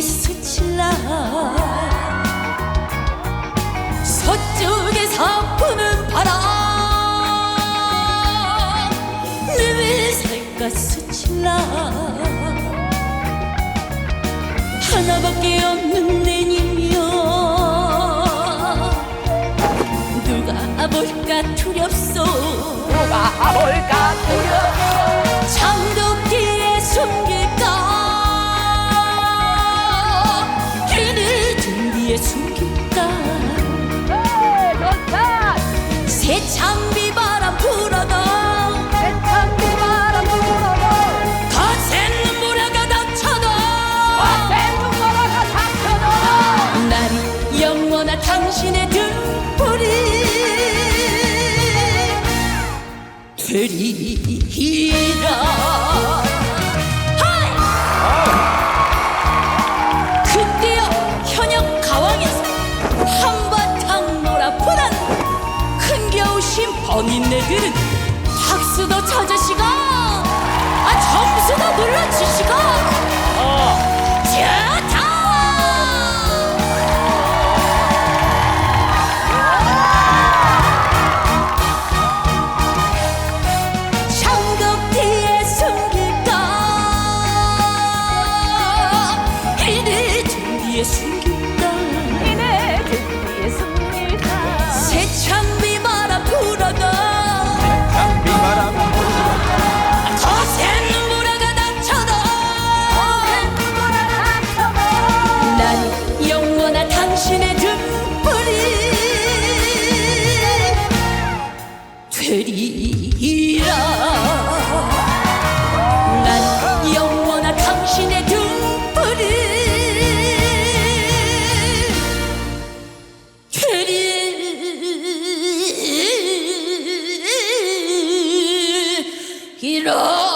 어깨 스칠라. 서쪽에서 부는 바람. 내왜 살까 스칠라. 하나밖에 없는 내님이여. 누가 볼까 두렵소. 누가 볼까 두려워 새 장비 바람 불어도 세찬비 바람 불어도 거센 눈보라가 닥쳐도 와센 눈보라가 닥쳐도 난 영원한 당신의 등불이 되리 범인네들은 박수도 쳐주시고 아 점수도 눌러주시고. 좋다! 장갑 뒤에 숨길까 등 뒤에 숨 되리라